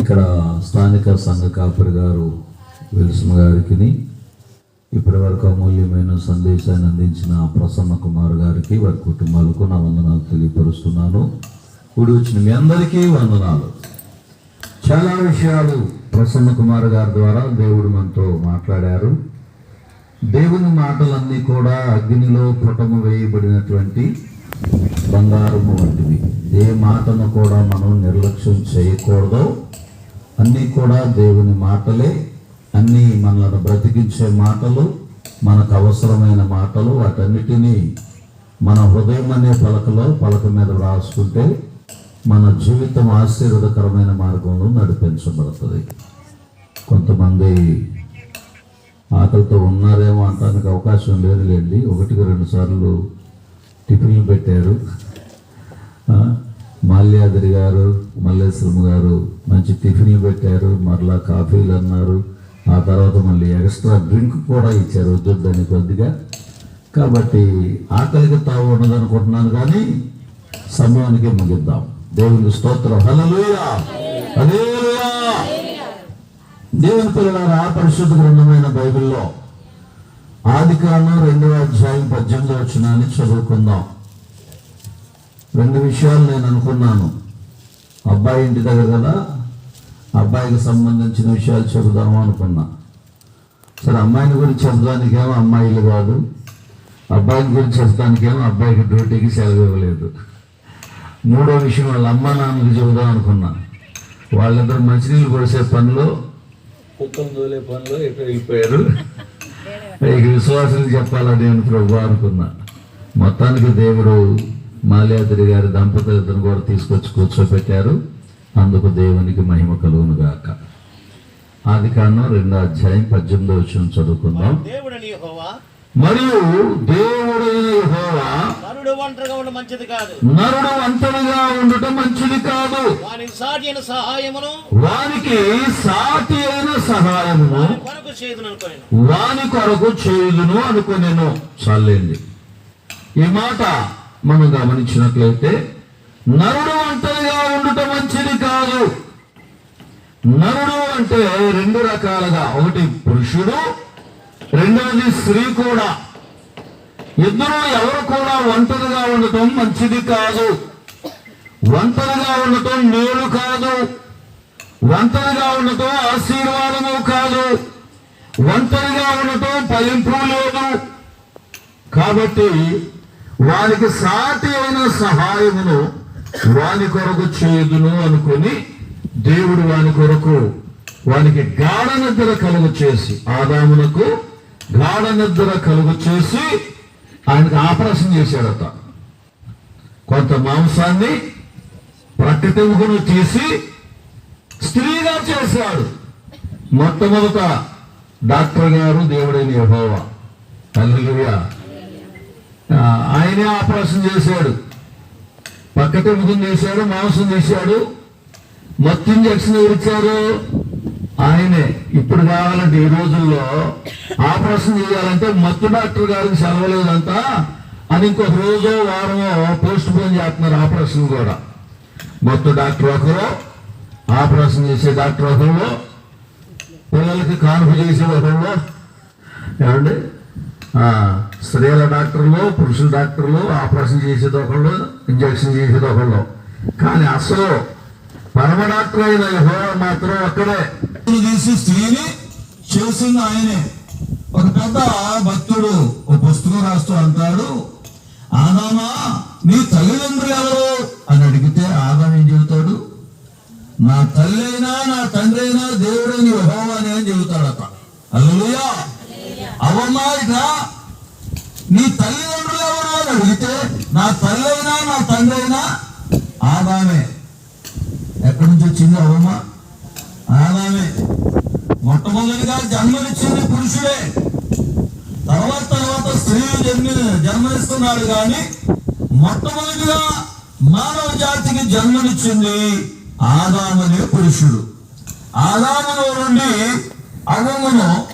ఇక్కడ స్థానిక సంఘ కాపరి గారు విల్సన్ గారికి ఇప్పటివరకు అమూల్యమైన సందేశాన్ని అందించిన ప్రసన్న కుమార్ గారికి వారి కుటుంబాలకు నా వందనాలు తెలియపరుస్తున్నాను. కూడి వచ్చిన మీ అందరికీ వందనాలు. చాలా విషయాలు ప్రసన్న కుమార్ గారి ద్వారా దేవుడు మనతో మాట్లాడారు. దేవుని మాటలన్నీ కూడా అగ్నిలో పుటము వేయబడినటువంటి బంగారము వంటివి. ఏ మాటను కూడా మనం నిర్లక్ష్యం చేయకూడదు. అన్నీ కూడా దేవుని మాటలే. అన్నీ మనలను బ్రతికించే మాటలు మనకు అవసరమైన మాటలు వాటన్నిటినీ మన హృదయం అనే పలకలో పలక మీద రాసుకుంటే మన జీవితం ఆశీర్వదకరమైన మార్గంలో నడిపించబడుతుంది. కొంతమంది ఆకలితో ఉన్నారేమో అంటానికి అవకాశం లేదులేండి. ఒకటికి రెండు సార్లు టిఫిన్లు పెట్టారు. మాల్యాద్రి గారు మల్లేశ్వరం గారు మంచి టిఫిన్లు పెట్టారు మరలా కాఫీలు అన్నారు. ఆ తర్వాత మళ్ళీ ఎక్స్ట్రా డ్రింక్ కూడా ఇచ్చారు వద్దని కొద్దిగా. కాబట్టి ఆకలికి తావు ఉండదనుకుంటున్నాను కానీ సమయానికి ముగిద్దాం. దేవుని స్తోత్రం. హలలుయా హల్లెలూయా! దేవుని పిల్లలారా పరిశుద్ధ గ్రంథమైన బైబిల్లో ఆది కాలం రెండవ అధ్యాయం పద్దెనిమిది వచ్చినాన్ని చదువుకుందాం. రెండు విషయాలు నేను అనుకున్నాను. అబ్బాయి ఇంటి దగ్గర కదా అబ్బాయికి సంబంధించిన విషయాలు చెబుదాము అనుకున్నా. సరే అమ్మాయిని గురించి చెప్పడానికేమో అమ్మాయిలు కాదు. అబ్బాయిని గురించి చెప్పడానికేమో అబ్బాయికి డ్యూటీకి సెలవు ఇవ్వలేదు. మూడో విషయం వాళ్ళ అమ్మ నాన్నకి చెబుదాం అనుకున్నా. వాళ్ళిద్దరు మంచినీళ్ళు కొడిసే పనిలో కుక్కను తోలే పనిలో ఎక్కడ వెళ్ళిపోయారు? ఇక విశ్వాసులు చెప్పాలా దేవుని ప్రభు అనుకున్నా. మొత్తానికి దేవుడు మాల్యాద్రి గారి దంపతులు ఇద్దరు కూడా తీసుకొచ్చి కూర్చోబెట్టారు అందుకు దేవునికి మహిమ కలుగును గాక. ఆది కాండం రెండో అధ్యాయం పద్దెనిమిదో వచ్చిన చదువుకుందాం. మరియు దేవుడైన యెహోవా నరుడు ఒంటరిగా ఉండ మంచిది కాదు. నరుడు ఒంటరిగా ఉండటం మంచిది కాదు. వానికి సాటి అయిన సహాయమును వానికి సాటి అయిన సహాయమును వాని కొరకు చేయదును అనుకోను వాని కొరకు చేయుదును అనుకునేను. చాలండి. ఈ మాట మనం గమనించినట్లయితే నరుడు ఒంటరిగా ఉండటం మంచిది కాదు. నరుడు అంటే రెండు రకాలుగా. ఒకటి పురుషుడు రెండవది స్త్రీ కూడా. ఇద్దరు ఎవరు కూడా ఒంటరిగా ఉండటం మంచిది కాదు. ఒంటరిగా ఉండటం మేలు కాదు. ఒంటరిగా ఉండటం ఆశీర్వాదము కాదు. ఒంటరిగా ఉండటం ఫలింపు లేదు. కాబట్టి వానికి సాటి అయిన సహాయమును వాని కొరకు చేయుదును అనుకొని దేవుడు వాని కొరకు వానికి గాఢ నిద్ర కలుగు చేసి ఆదామునకు గాఢ నిద్ర కలుగు చేసి ఆయనకు ఆపరేషన్ చేశాడట. కొంత మాంసాన్ని ప్రకటింపును తీసి స్త్రీగా చేశాడు. మొట్టమొదట డాక్టర్ గారు దేవుడైన యెహోవా. తల్లి ఆయనే ఆపరేషన్ చేశాడు. పక్కటెముకం చేశాడు మాంసం చేశాడు మత్తు ఇంజక్షన్ ఎవరిచ్చారు ఆయనే. ఇప్పుడు కావాలంటే ఈ రోజుల్లో ఆపరేషన్ చేయాలంటే మత్తు డాక్టర్ గారికి సెలవలేదంతా అని ఇంకొక రోజో వారమో పోస్ట్ పోన్ చేస్తున్నారు ఆపరేషన్ కూడా. మత్తు డాక్టర్ ఒకరు ఆపరేషన్ చేసే డాక్టర్ ఒకరు పిల్లలకి కాన్పు చేసే ఒకరు ఏమండి? స్త్రీల డాక్టర్లు పురుషుల డాక్టర్లు ఆపరేషన్ చేసేది ఒకళ్ళు ఇంజక్షన్ చేసేది ఒకళ్ళు. కానీ అసలు పరమ డాక్టర్ అయిన యెహోవా మాత్రం అక్కడే తీసి స్త్రీని చేసింది ఆయనే. ఒక పెద్ద భక్తుడు ఒక పుస్తకం రాస్తూ అంటాడు ఆదామా నీ తల్లిదండ్రులు ఎవరు? అని అడిగితే ఆదాం ఏం చెబుతాడు నా తల్లి అయినా నా తండ్రి అయినా దేవుడైన యెహోవా అని అని చెబుతాడట అల్లుయా అవమ్మా ఇట్లా నీ తల్లిదండ్రులు ఎవరు అని అడిగితే నా తల్లి అయినా నా తండ్రి అయినా ఆదామే. ఎక్కడి నుంచి వచ్చింది అవమ్మ? ఆదామే. మొట్టమొదటిగా జన్మనిచ్చింది పురుషుడే. తర్వాత తర్వాత స్త్రీ జన్మి జన్మనిస్తున్నాడు కానీ మొట్టమొదటిగా మానవ జాతికి జన్మనిచ్చింది ఆదామనే పురుషుడు. ఆదాములో నుండి అగమును